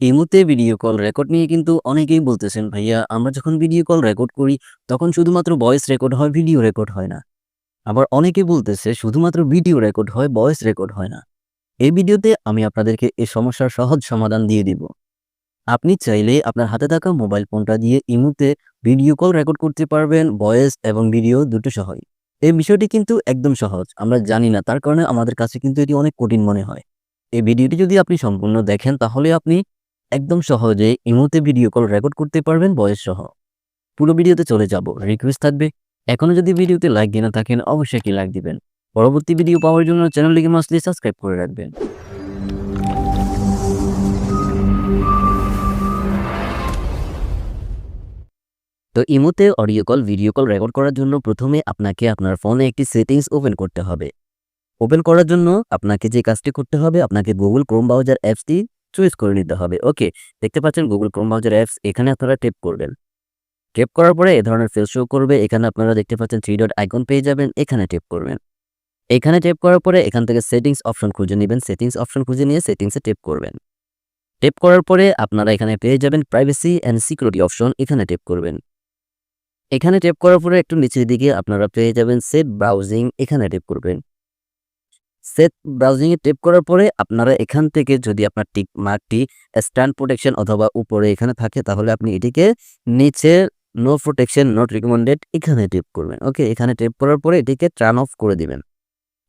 ইমোতে video call record নিয়ে কিন্তু অনেকেই বলতেছেন, ভাইয়া, আমরা যখন ভিডিও কল রেকর্ড করি, তখন শুধুমাত্র ভয়েস রেকর্ড হয় ভিডিও রেকর্ড হয় না। আবার অনেকে বলতেছে, শুধুমাত্র ভিডিও রেকর্ড হয় ভয়েস রেকর্ড হয় না। এই ভিডিওতে আমি আপনাদেরকে এই সমস্যার সহজ সমাধান দিয়ে দিব। আপনি চাইলে আপনার হাতে থাকা মোবাইল ফোনটা দিয়ে ইমোতে ভিডিও কল রেকর্ড করতে পারবেন ভয়েস এবং ভিডিও দুটো সহই। এই বিষয়টি কিন্তু একদম সহজ, আমরা জানি না, তার কারণে আমাদের কাছে কিন্তু এটি অনেক কঠিন মনে হয়। এই ভিডিওটি যদি আপনি সম্পূর্ণ দেখেন, তাহলে আপনি একদম সহজে ইমোতে ভিডিও কল রেকর্ড করতে পারবেন ভয়েস সহ। পুরো ভিডিওতে চলে যাব। রিকোয়েস্ট থাকবে। এখনও যদি ভিডিওতে লাইক দিয়ে না থাকেন, অবশ্যই কি লাইক দিবেন। পরবর্তী ভিডিও পাওয়ার জন্য চ্যানেলটিকে মাসলি সাবস্ক্রাইব করে রাখবেন। তো ইমোতে audio call video call record করার জন্য প্রথমে আপনাকে আপনার ফোনে একটি সেটিংস ওপেন করতে হবে। ওপেন করার জন্য আপনাকে যে কাজটি করতে হবে, আপনাকে গুগল ক্রোম ব্রাউজার অ্যাপসটি চয়েস করে নিতে হবে। ওকে দেখতে পাচ্ছেন গুগল ক্রোম ব্রাউজার অ্যাপস এখানে আপনারা টেপ করবেন। টেপ করার পরে এ ধরনের ফেস শো করবে। এখানে আপনারা দেখতে পাচ্ছেন থ্রি ডট আইকন পেয়ে যাবেন, এখানে টেপ করবেন। এখানে টেপ করার পরে এখান থেকে সেটিংস অপশন খুঁজে নেবেন। সেটিংস অপশন খুঁজে নিয়ে সেটিংসে টেপ করবেন। টেপ করার পরে আপনারা এখানে পেয়ে যাবেন প্রাইভেসি অ্যান্ড সিকিউরিটি অপশন এখানে টেপ করবেন। এখানে টেপ করার পরে একটু নিচের দিকে আপনারা পেয়ে যাবেন সেট ব্রাউজিং এখানে টেপ করবেন। সেট ব্রাউজিং এ টেপ করার পরে আপনারা এখান থেকে যদি আপনার টিক মার্কটি স্ট্যান্ড প্রোটেকশন অথবা উপরে এখানে থাকে, তাহলে আপনি এটিকে নিচে নো প্রোটেকশন, নট রিকমেন্ডেড এখানে টেপ করবেন। ওকে, এখানে টেপ করার পরে এটিকে টার্ন অফ করে দিবেন।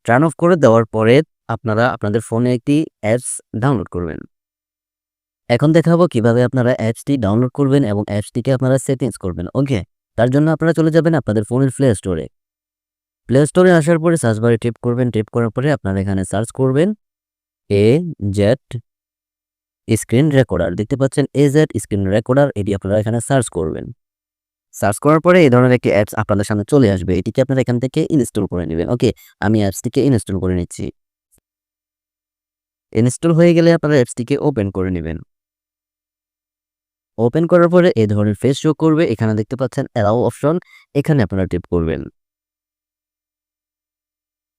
টার্ন অফ করে দেওয়ার পরে আপনারা আপনাদের ফোনে একটি অ্যাপস ডাউনলোড করবেন। এখন দেখাবো কীভাবে আপনারা অ্যাপসটি ডাউনলোড করবেন এবং অ্যাপসটিকে আপনারা সেটিংস করবেন। ওকে, তার জন্য আপনারা চলে যাবেন আপনাদের ফোনের প্লে স্টোরে। প্লে স্টোরে আসার পরে সার্চ বারে টেপ করবেন টেপ করার পরে আপনারা এখানে সার্চ করবেন এ জেড স্ক্রিন রেকর্ডার দেখতে পাচ্ছেন এ জেড স্ক্রিন রেকর্ডার এটি আপনারা এখানে সার্চ করবেন। সার্চ করার পরে এই ধরনের একটি অ্যাপস আপনাদের সামনে চলে আসবে। এটিকে আপনারা এখান থেকে ইনস্টল করে নেবেন। ওকে আমি অ্যাপসটিকে ইনস্টল করে নিচ্ছি। ইনস্টল হয়ে গেলে আপনারা অ্যাপসটিকে ওপেন করে নেবেন। ওপেন করার পরে এই ধরনের ফেস শো করবে। এখানে দেখতে পাচ্ছেন অ্যালাউ অপশন এখানে আপনারা টিপ করবেন।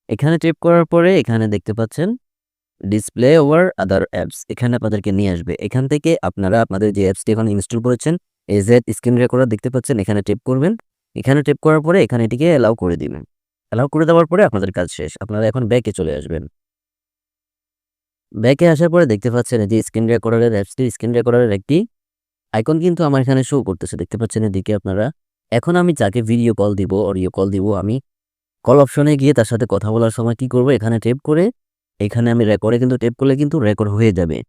এখানে টিপ করার পরে এখানে দেখতে পাচ্ছেন ডিসপ্লে ওভার আদার অ্যাপস এখানে আপনাদেরকে নিয়ে আসবে। এখান থেকে আপনারা আপনাদের যে অ্যাপসটি এখন ইনস্টল করেছেন এজেড স্ক্রিন রেকর্ডার দেখতে পাচ্ছেন, এখানে টিপ করবেন। এখানে টিপ করার পরে এখানে এটিকে অ্যালাউ করে দিবেন। অ্যালাউ করে দেওয়ার পরে আপনাদের কাজ শেষ, আপনারা এখন ব্যাকে চলে আসবেন। ব্যাকে আসার পরে দেখতে পাচ্ছেন, এই যে স্ক্রিন রেকর্ডারের অ্যাপসটি স্ক্রিন রেকর্ডারের একটি আইকন কিন্তু আমার এখানে শো করতেছে। দেখতে পাচ্ছেন এদিকে আপনারা, এখন আমি যাকে ভিডিও কল দিব অডিও কল দিব, আমি কল অপশনে গিয়ে তার সাথে কথা বলার সময় কি করব? এখানে টেপ করে, এখানে আমি রেকর্ডে কিন্তু টেপ করলে কিন্তু রেকর্ড হয়ে যাবে।